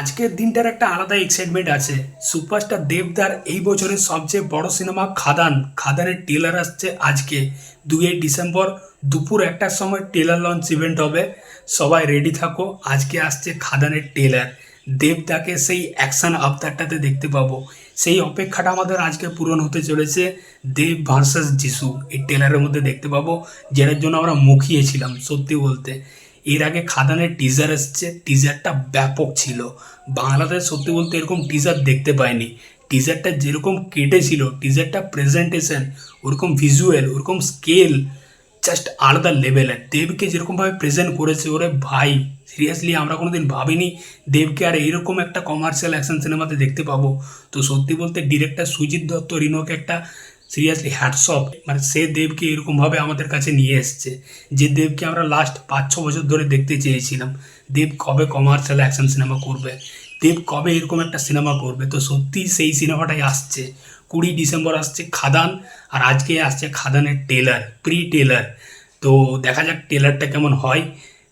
আজকের দিনটার একটা আলাদা এক্সাইটমেন্ট আছে। সুপারস্টার দেবদার এই বছরের সবচেয়ে বড় সিনেমা খাদান। খাদানের টেলার আসছে আজকে দুই ডিসেম্বর দুপুর একটার সময় টেলার লঞ্চ ইভেন্ট হবে। সবাই রেডি থাকো, আজকে আসছে খাদানের টেলার দেবদাকে সেই অ্যাকশন আবতারটাতে দেখতে পাবো। সেই অপেক্ষাটা আমাদের আজকে পূরণ হতে চলেছে দেব ভার্সাস যিশু এই টেলারের মধ্যে দেখতে পাবো, যেটার জন্য আমরা মুখিয়েছিলাম, সত্যি বলতে। এর আগে খাদানের টিজার এসছে টিজারটা ব্যাপক ছিল। বাংলাদেশ সত্যি বলতে এরকম টিজার দেখতে পাইনি। টিজারটা যেরকম কেটেছিল টিজারটা প্রেজেন্টেশন ওরকম ভিজুয়াল ওরকম স্কেল জাস্ট আলাদা লেভেলের দেবকে যেরকমভাবে প্রেজেন্ট করেছে, ওরে ভাই সিরিয়াসলি আমরা কোনো দিন ভাবিনি দেবকে আর এইরকম একটা কমার্শিয়াল অ্যাকশন সিনেমাতে দেখতে পাবো। তো সত্যি বলতে ডিরেক্টর সুজিত দত্ত, রিনোকে একটা সিরিয়াসলি হ্যাটসঅপ মানে সে দেবকে এরকমভাবে আমাদের কাছে নিয়ে এসছে, যে দেবকে আমরা লাস্ট পাঁচ ছ বছর ধরে দেখতে চেয়েছিলাম। দেব কবে কমার্শিয়াল অ্যাকশন সিনেমা করবে? দেব কবে এরকম একটা সিনেমা করবে? তো সত্যি সেই সিনেমাটাই আসছে। কুড়ি ডিসেম্বর আসছে খাদান, আর আজকে আসছে খাদানের টেলার প্রি টেলার তো দেখা যাক টেলারটা কেমন হয়।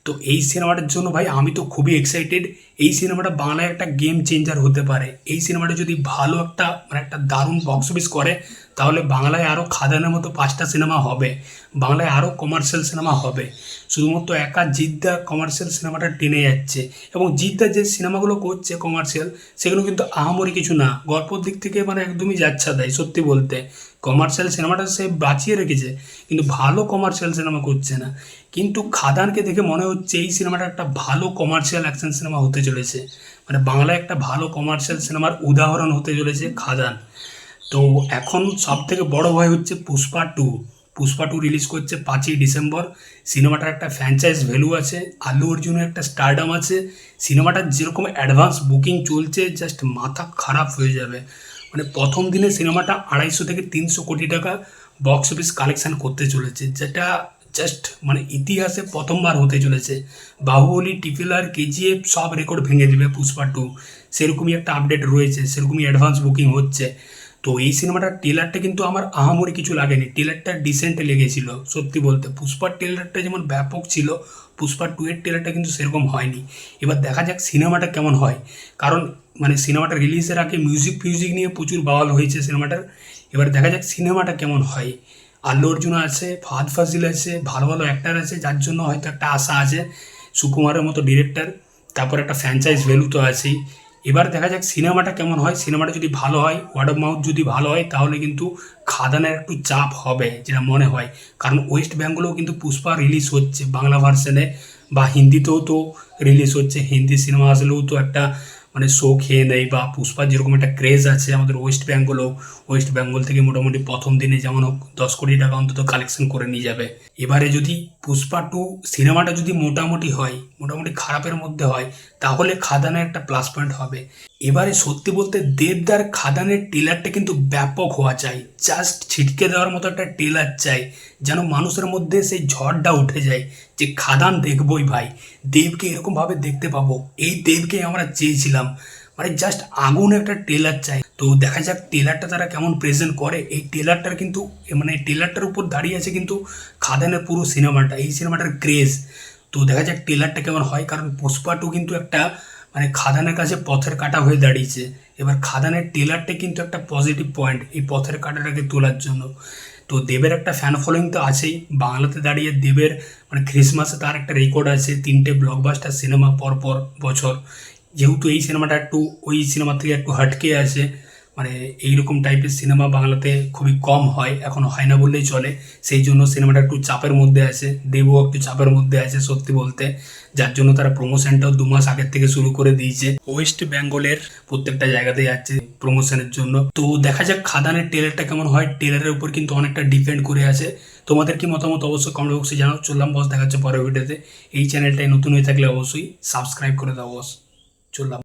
তো এই সিনেমাটার জন্য ভাই আমি তো খুবই এক্সাইটেড এই সিনেমাটা বাংলায় একটা গেম চেঞ্জার হতে পারে। এই সিনেমাটা যদি ভালো একটা মানে একটা দারুণ বক্স অফিস করে তাহলে বাংলায় আরও খাদানের মতো পাঁচটা সিনেমা হবে। বাংলায় আরও কমার্শিয়াল সিনেমা হবে। শুধুমাত্র একা জিদ্দা কমার্শিয়াল সিনেমাটা টেনে যাচ্ছে। এবং জিদ্দা যে সিনেমাগুলো করছে কমার্শিয়াল সেগুলো কিন্তু আহামরি কিছু না। গল্পর দিক থেকে মানে একদমই যাচ্ছা দেয় সত্যি বলতে। কমার্শিয়াল সিনেমাটা সে বাঁচিয়ে রেখেছে, কিন্তু ভালো কমার্শিয়াল সিনেমা করছে না। কিন্তু খাদানকে দেখে মনে হচ্ছে এই সিনেমাটা একটা ভালো কমার্শিয়াল অ্যাকশন সিনেমা হতে চলেছে। মানে বাংলায় একটা ভালো কমার্শিয়াল সিনেমার উদাহরণ হতে চলেছে খাদান। তো এখন সব থেকে বড় ভয় হচ্ছে Pushpa two. Pushpa two release করছে পাঁচই ডিসেম্বর। সিনেমাটার একটা ফ্র্যাঞ্চাইজ ভ্যালু আছে। আলু অর্জুনের একটা স্টারডাম আছে। সিনেমাটার যেরকম অ্যাডভান্স বুকিং চলছে জাস্ট মাথা খারাপ হয়ে যাবে। মানে প্রথম দিনে সিনেমাটা আড়াইশো থেকে তিনশো কোটি টাকা বক্স অফিস কালেকশান করতে চলেছে। যেটা জাস্ট মানে ইতিহাসে প্রথমবার হতে চলেছে। বাহুবলী, টিপিলার, কেজিএফ সব রেকর্ড ভেঙে দেবে পুষ্পা টু। সেরকমই একটা আপডেট রয়েছে, সেরকমই অ্যাডভান্স বুকিং হচ্ছে। তো এই সিনেমাটার টেলারটা কিন্তু আমার আহামরি কিছু লাগেনি। টেলারটা ডিসেন্ট লেগেছিল, সত্যি বলতে। পুষ্পার টেলারটা যেমন ব্যাপক ছিল পুষ্পা টু এর টেলারটা কিন্তু সেরকম হয়নি। এবার দেখা যাক সিনেমাটা কেমন হয়। কারণ মানে সিনেমাটা রিলিজের আগে মিউজিক ফিউজিক নিয়ে প্রচুর বাওয়াল হয়েছে সিনেমাটার। এবার দেখা যাক সিনেমাটা কেমন হয়। আল্লু অর্জুন আছে, ফাহাদ ফাজিল আছে, ভালো ভালো অ্যাক্টার আছে, যার জন্য হয়তো একটা আশা আছে। সুকুমারের মতো ডিরেক্টর তারপর একটা ফ্র্যাঞ্চাইজ ভ্যালু তো আছেই। এবার দেখা যাক সিনেমাটা কেমন হয়। সিনেমাটা যদি ভালো হয় ওয়ার্ড অফ মাউথ যদি ভালো হয়, তাহলে কিন্তু খাদানের একটু চাপ হবে যেটা মনে হয়। কারণ ওয়েস্ট বেঙ্গলেও কিন্তু পুষ্পা রিলিজ হচ্ছে বাংলা ভার্সনে বা হিন্দিতেও তো রিলিজ হচ্ছে। হিন্দি সিনেমা আসলেও তো একটা মানে শো খেয়ে নেয় বা পুষ্পার যেরকম একটা ক্রেজ আছে আমাদের ওয়েস্ট বেঙ্গলও ওয়েস্ট বেঙ্গল থেকে মোটামুটি প্রথম দিনে যেমন হোক দশ কোটি টাকা অন্তত কালেকশন করে নিয়ে যাবে। এবারে যদি পুষ্পা টু সিনেমাটা যদি মোটামুটি হয়, মোটামুটি খারাপের মধ্যে হয়, তাহলে খাদানের একটা প্লাস পয়েন্ট হবে। এবারে সত্যি বলতে দেবদার খাদানের টেলারটা কিন্তু ব্যাপক হওয়া চাই। জাস্ট ছিটকে দেওয়ার মতো একটা টেলার চাই, যেন মানুষের মধ্যে সেই ঝড়টা উঠে যায় যে খাদান দেখবই ভাই, দেবকে এরকমভাবে দেখতে পাবো। এই দেবকে আমরা চেয়েছিলাম। মানে জাস্ট আগুন একটা টেলার চাই। তো দেখা যাক টেলারটা তারা কেমন প্রেজেন্ট করে। এই টেলারটার কিন্তু মানে টেলারটার উপর দাঁড়িয়ে আছে কিন্তু খাদানের পুরো সিনেমাটা এই সিনেমাটার ক্রেজ তো দেখা যাক টেলারটা কেমন হয়, কারণ পুষ্পা টু কিন্তু একটা মানে খাদানের কাছে পথের কাটা হয়ে দাঁড়িয়েছে। এবার খাদানের টেলারটা কিন্তু একটা পজিটিভ পয়েন্ট এই পথের কাটাটাকে তোলার জন্য। তো দেবের একটা ফ্যান ফলোয়িং তো আছেই। বাংলাতে দাঁড়িয়ে দেবের মানে খ্রিসমাসে তার একটা রেকর্ড আছে, তিনটে ব্লকবাস্টার সিনেমা পর পর বছর। যেহেতু এই সিনেমাটা একটু, ওই সিনেমা থেকে একটু হটকে আছে মানে এইরকম টাইপের সিনেমা বাংলাতে খুবই কম হয়, এখন হয় না বললেই চলে। সেই জন্য সিনেমাটা একটু চাপের মধ্যে আছে, দেবও একটু চাপের মধ্যে আছে সত্যি বলতে। যার জন্য তারা প্রমোশনটাও দু মাস আগের থেকে শুরু করে দিয়েছে। ওয়েস্ট বেঙ্গলের প্রত্যেকটা জায়গাতে যাচ্ছে প্রমোশনের জন্য। তো দেখা যাক খাদানের টেলারটা কেমন হয়। টেলারের উপর কিন্তু অনেকটা ডিপেন্ড করে আছে। তোমাদের কি মতামত অবশ্যই কমেন্ট বক্সে জানাও। চললাম বস দেখা যাচ্ছে পরের ভিডিওতে এই চ্যানেলটাই নতুন হয়ে থাকলে অবশ্যই সাবস্ক্রাইব করে দাও বস চললাম